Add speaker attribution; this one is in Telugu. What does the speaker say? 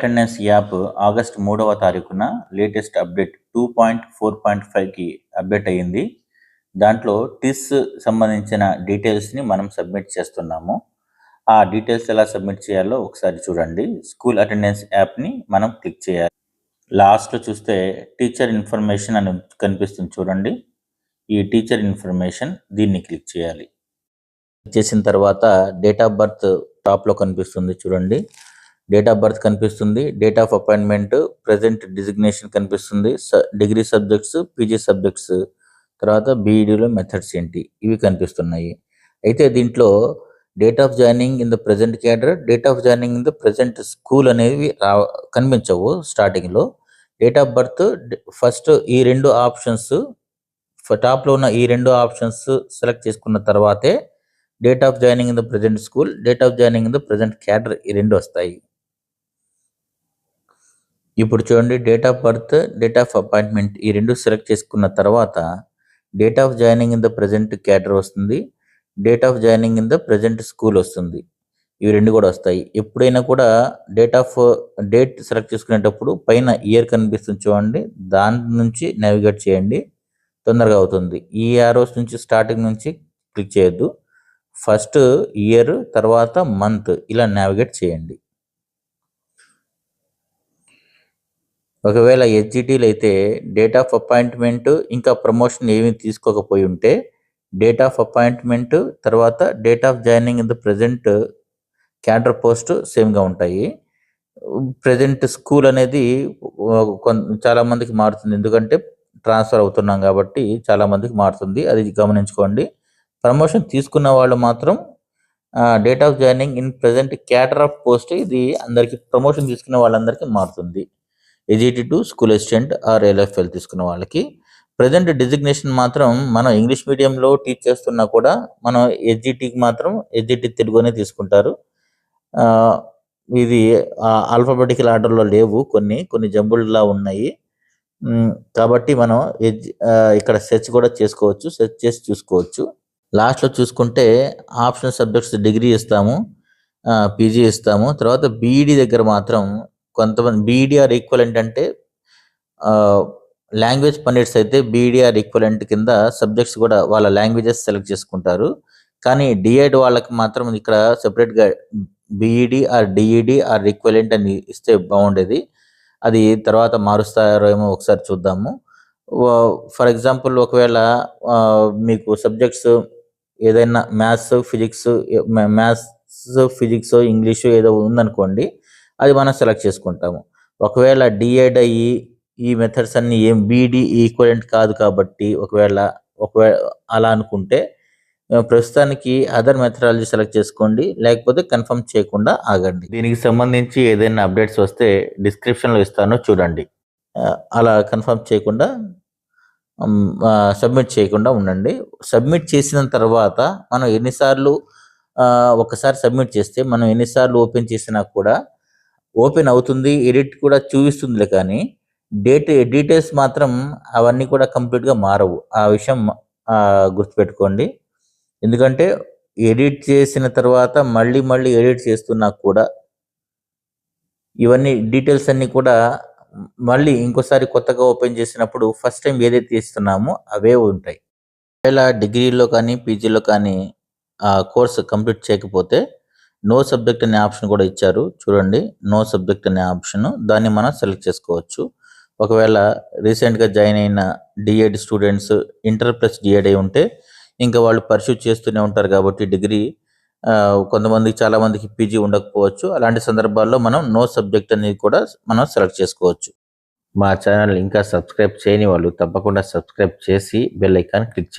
Speaker 1: అటెండెన్స్ యాప్ ఆగస్ట్ మూడవ తారీఖున latest update two point four point ఫైవ్కి అప్డేట్ అయ్యింది. దాంట్లో టిస్ సంబంధించిన డీటెయిల్స్ని మనం సబ్మిట్ చేస్తున్నాము. ఆ డీటెయిల్స్ ఎలా సబ్మిట్ చేయాలో ఒకసారి చూడండి. స్కూల్ అటెండెన్స్ యాప్ని మనం క్లిక్ చేయాలి. లాస్ట్లో చూస్తే టీచర్ ఇన్ఫర్మేషన్ అని కనిపిస్తుంది చూడండి. ఈ టీచర్ ఇన్ఫర్మేషన్ దీన్ని క్లిక్ చేయాలి. చేసిన తర్వాత డేట్ ఆఫ్ బర్త్ టాప్లో కనిపిస్తుంది చూడండి. డేట్ ఆఫ్ బర్త్ కనిపిస్తుంది. Date of appointment present designation కనిపిస్తుంది. డిగ్రీ సబ్జెక్ట్స్ పీజీ సబ్జెక్ట్స్ తర్వాత బీఈడీలో మెథడ్స్ ఏంటి? ఇవి కనిపిస్తున్నాయి. అయితే దీంట్లో date of joining in the present cadre date of joining in the present school అనేవి రా కనిపించవు స్టార్టింగ్లో డేట్ ఆఫ్ బర్త్ ఫస్ట్ ఈ రెండు ఆప్షన్స్ టాప్లో ఉన్న ఈ రెండు ఆప్షన్స్ సెలెక్ట్ చేసుకున్న తర్వాతే date of joining in the present school date of joining in the present cadre ఈ రెండు వస్తాయి. ఇప్పుడు చూడండి date of birth date of appointment ఈ రెండు సెలెక్ట్ చేసుకున్న తర్వాత date of joining in the present cadre వస్తుంది date of joining in the present school వస్తుంది. ఇవి రెండు కూడా వస్తాయి. ఎప్పుడైనా కూడా డేట్ ఆఫ్ డేట్ సెలెక్ట్ చేసుకునేటప్పుడు పైన ఇయర్ కనిపిస్తుంది చూడండి దాని నుంచి నావిగేట్ చేయండి తొందరగా అవుతుంది. ఈ ఆరోస్ నుంచి స్టార్టింగ్ నుంచి క్లిక్ చేయొద్దు. ఫస్ట్ ఇయర్ తర్వాత మంత్ ఇలా నావిగేట్ చేయండి. ఒకవేళ హెచ్జిటీలు అయితే డేట్ ఆఫ్ అపాయింట్మెంట్ ఇంకా ప్రమోషన్ ఏమీ తీసుకోకపోయి ఉంటే డేట్ ఆఫ్ అపాయింట్మెంట్ తర్వాత date of joining in the present cadre post సేమ్గా ఉంటాయి. ప్రజెంట్ స్కూల్ అనేది చాలామందికి మారుతుంది. ఎందుకంటే ట్రాన్స్ఫర్ అవుతున్నాం కాబట్టి చాలా మందికి మారుతుంది. అది గమనించుకోండి. ప్రమోషన్ తీసుకున్న వాళ్ళు మాత్రం date of joining in present cadre of post ఇది అందరికి ప్రమోషన్ తీసుకున్న వాళ్ళందరికీ మారుతుంది. AGT to school assistant or LFL తీసుకున్న వాళ్ళకి. ప్రజెంట్ డిజిగ్నేషన్ మాత్రం మనం ఇంగ్లీష్ మీడియంలో టీచ్ చేస్తున్నా కూడా మనం ఎస్జిటికి మాత్రం ఎస్జిటి తెలుగునే తీసుకుంటారు. ఇది ఆల్ఫాబెటికల్ ఆర్డర్లో లేవు కొన్ని కొన్ని జంబుల్లా ఉన్నాయి. కాబట్టి మనం ఇక్కడ సెర్చ్ కూడా చేసుకోవచ్చు సెర్చ్ చేసి చూసుకోవచ్చు. లాస్ట్లో చూసుకుంటే ఆప్షనల్ సబ్జెక్ట్స్ డిగ్రీ ఇస్తాము పీజీ ఇస్తాము. తర్వాత బీఈడి దగ్గర మాత్రం కొంతమంది బీడీఆర్ ఈక్వలెంట్ అంటే లాంగ్వేజ్ పండిట్స్ అయితే బీడీఆర్ ఈక్వలెంట్ కింద సబ్జెక్ట్స్ కూడా వాళ్ళ లాంగ్వేజెస్ సెలెక్ట్ చేసుకుంటారు. కానీ డిఎడ్ వాళ్ళకి మాత్రం ఇక్కడ సెపరేట్గా BEd or DEd or equivalent అని ఇస్తే బాగుండేది. అది తర్వాత మారుస్తారో ఏమో ఒకసారి చూద్దాము. ఫర్ ఎగ్జాంపుల్ ఒకవేళ మీకు సబ్జెక్ట్స్ ఏదైనా maths physics maths physics English ఏదో ఉందనుకోండి అది మనం సెలెక్ట్ చేసుకుంటాము. ఒకవేళ డిఎడ్ అయ్యి ఈ మెథడ్స్ అన్ని ఏం బీడీ ఈక్వలెంట్ కాదు కాబట్టి ఒకవేళ ఒకవేళ అలా అనుకుంటే ప్రస్తుతానికి అదర్ మెథడాలజీ సెలెక్ట్ చేసుకోండి లేకపోతే కన్ఫర్మ్ చేయకుండా ఆగండి. దీనికి సంబంధించి ఏదైనా అప్డేట్స్ వస్తే డిస్క్రిప్షన్లో ఇస్తాను చూడండి. అలా కన్ఫర్మ్ చేయకుండా సబ్మిట్ చేయకుండా ఉండండి. సబ్మిట్ చేసిన తర్వాత మనం ఎన్నిసార్లు ఒకసారి సబ్మిట్ చేస్తే మనం ఎన్నిసార్లు ఓపెన్ చేసినా కూడా ఓపెన్ అవుతుంది ఎడిట్ కూడా చూపిస్తుందిలే కానీ డేట్ డీటెయిల్స్ మాత్రం అవన్నీ కూడా కంప్లీట్గా మారవు. ఆ విషయం గుర్తుపెట్టుకోండి. ఎందుకంటే ఎడిట్ చేసిన తర్వాత మళ్ళీ మళ్ళీ ఎడిట్ చేస్తున్నా కూడా ఇవన్నీ డీటెయిల్స్ అన్నీ కూడా మళ్ళీ ఇంకోసారి కొత్తగా ఓపెన్ చేసినప్పుడు ఫస్ట్ టైం ఏదైతే ఇస్తున్నామో అవే ఉంటాయి. ఒకవేళ డిగ్రీలో కానీ పీజీలో కానీ ఆ కోర్స్ కంప్లీట్ చేయకపోతే నో సబ్జెక్ట్ అనే ఆప్షన్ కూడా ఇచ్చారు. చూడండి నో సబ్జెక్ట్ అనే ఆప్షన్ దాన్ని మనం సెలెక్ట్ చేసుకోవచ్చు. ఒకవేళ రీసెంట్గా జాయిన్ అయిన DEd students inter plus DEd అయి ఉంటే ఇంకా వాళ్ళు పర్సూ చేస్తూనే ఉంటారు కాబట్టి డిగ్రీ కొంతమందికి చాలా మందికి పీజీ ఉండకపోవచ్చు. అలాంటి సందర్భాల్లో మనం నో సబ్జెక్ట్ అనేది కూడా మనం సెలెక్ట్ చేసుకోవచ్చు. మా ఛానల్ ఇంకా సబ్స్క్రైబ్ చేయని వాళ్ళు తప్పకుండా సబ్స్క్రైబ్ చేసి బెల్ ఐకాన్ క్లిక్ చేయండి.